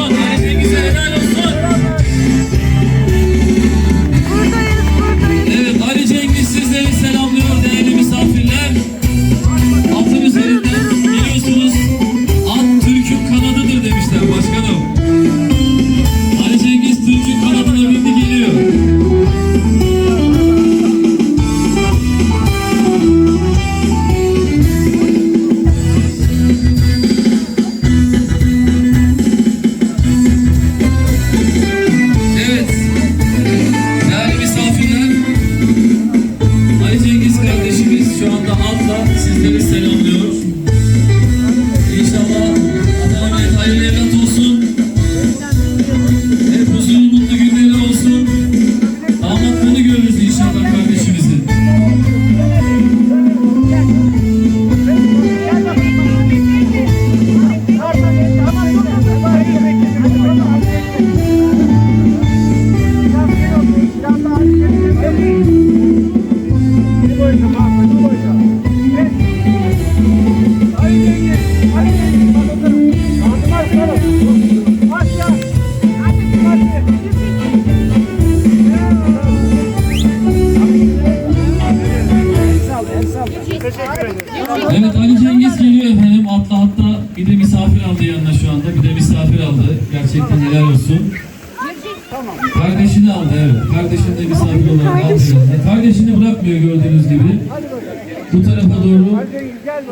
Ali Cengiz'e helal aldı yanına şu anda. Bir de misafir aldı. Gerçekten helal olsun. Kardeşini aldı evet. Kardeşini de misafir olarak aldı yanına. Kardeşini bırakmıyor gördüğünüz gibi. Bu tarafa doğru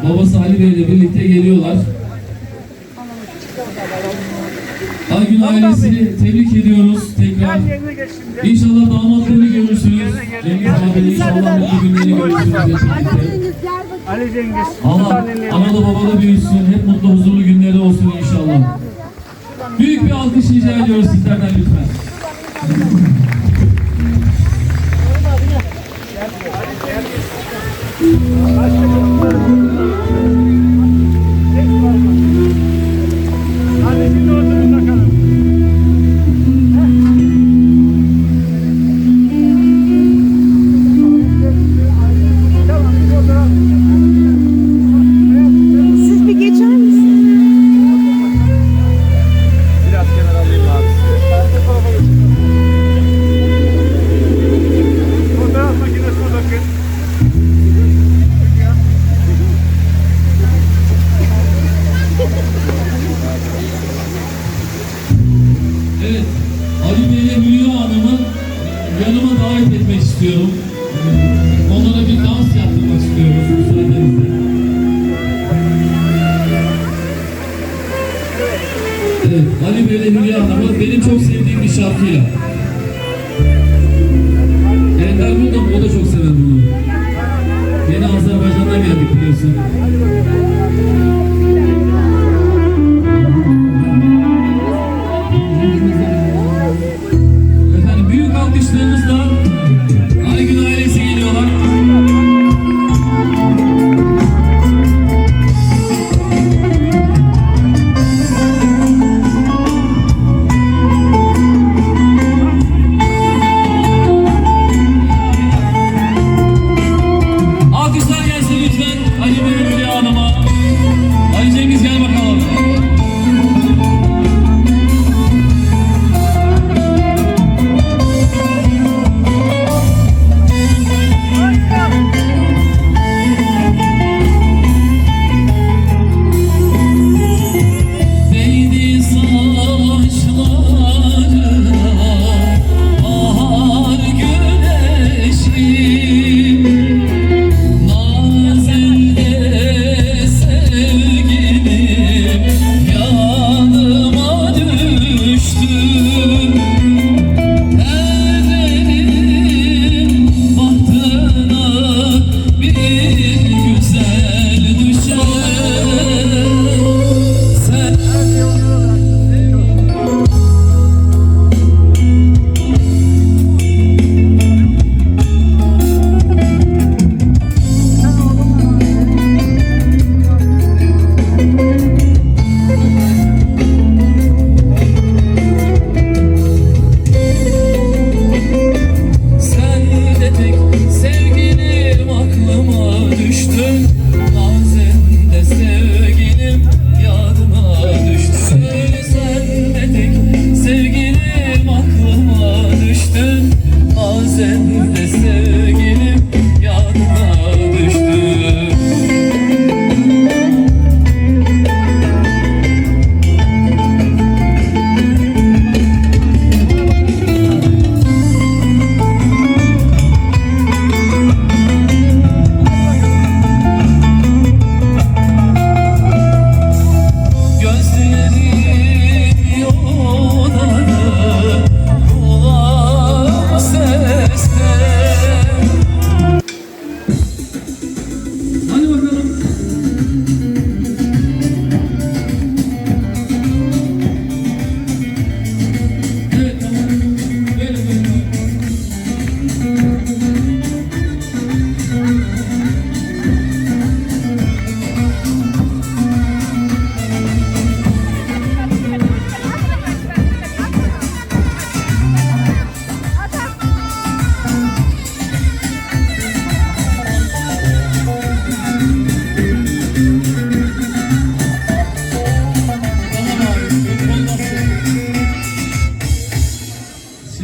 babası Ali Bey ile birlikte geliyorlar. Aygün ailesini tebrik ediyoruz tekrar. İnşallah damatlarını görürsünüz. Cengiz abi inşallah mutlu günlerini görürsünüz. Ali Cengiz. Allah analı babalı büyüsün. Hep mutlu huzurlu olsun inşallah. Büyük bir alkış rica ediyoruz sizlerden lütfen. Evet, Ali Bey Hülya Hanım'ı benim çok sevdiğim bir şarkıyla. Ender burada mı? O da çok sever bunu. Yeni Azerbaycan'dan geldik biliyorsun.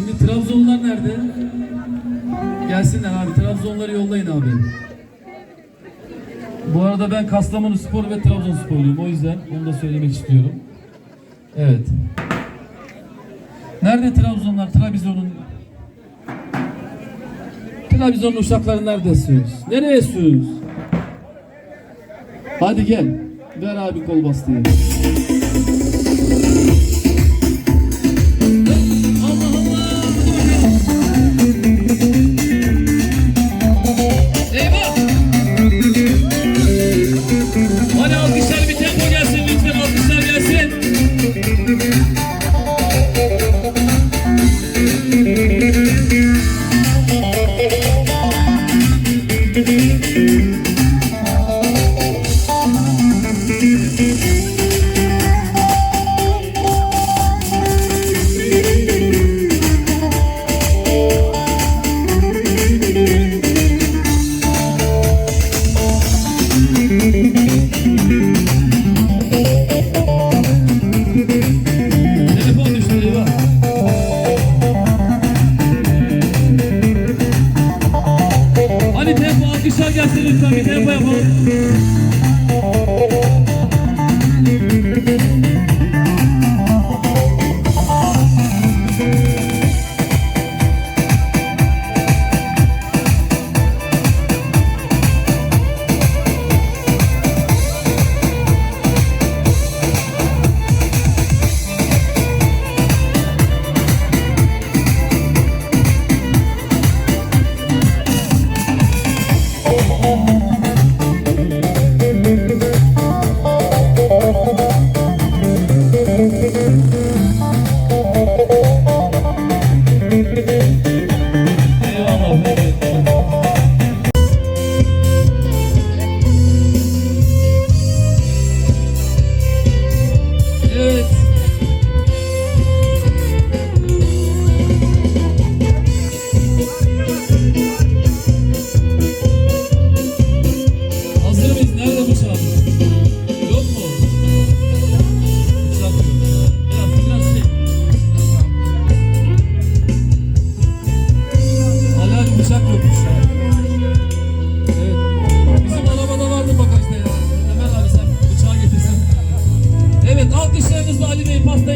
Şimdi Trabzonlular nerede? Gelsinler abi. Trabzonları yollayın abi. Bu arada ben Kastamonu Spor ve Trabzon Sporluyum. O yüzden onu da söylemek istiyorum. Evet. Nerede Trabzonlar? Trabzon'un Trabzon'un uşakları neredesiniz? Neredesiniz? Hadi gel. Ver abi kol bastıyı.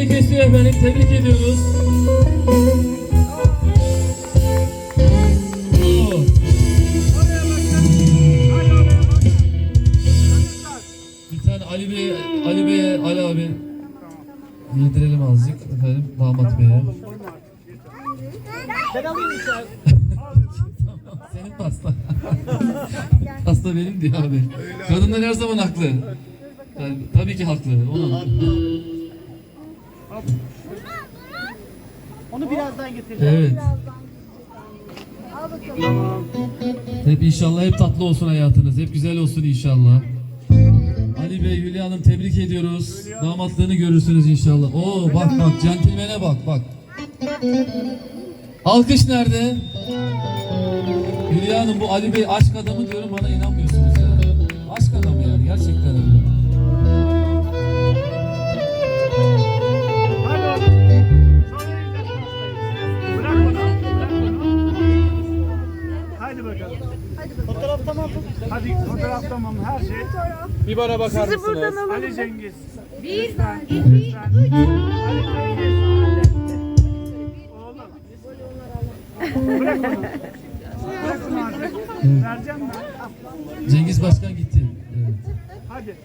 Ali Bey pastayı kesiyor efendim. Tebrik ediyoruz. Bir tane Ali Bey, Ali Bey, Ali abi yedirelim azıcık efendim damat beye. Ben alayım içeri. Senin pasta. pasta benim diyor abi. Kadınlar her zaman haklı. Yani, tabii ki haklı. Onun. Onu birazdan getireceğim. Evet. Hep inşallah hep tatlı olsun hayatınız. Hep güzel olsun inşallah. Ali Bey, Hülya Hanım tebrik ediyoruz. Damatlığını görürsünüz inşallah. Oo bak bak centilmene bak bak. Alkış nerede? Hülya Hanım bu Ali Bey aşk adamı diyorum Bir bana bakar Sizi buradan mısınız? alalım. Ali Cengiz. Bir, iki, üç. Ali Cengiz. Oğlum. Bırak onu. Bırak onu artık. Vereceğim ben. Cengiz Başkan gitti. Evet. Hadi.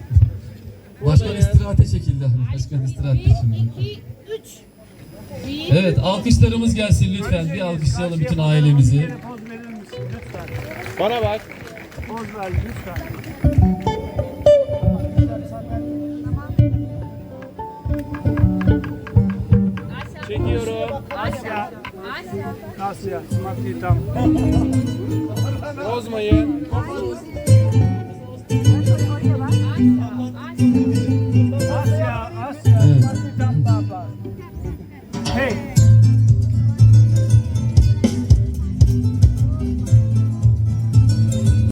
Başkan istirahate çekildi. Başkan istirahate şimdi. İki, üç. Bir, Evet alkışlarımız gelsin lütfen. Bir alkışlayalım bütün ailemizi. Bir poz verir misin lütfen? Bana bak. Poz ver lütfen. Asya. Smart tam. Bozmayın. Ay,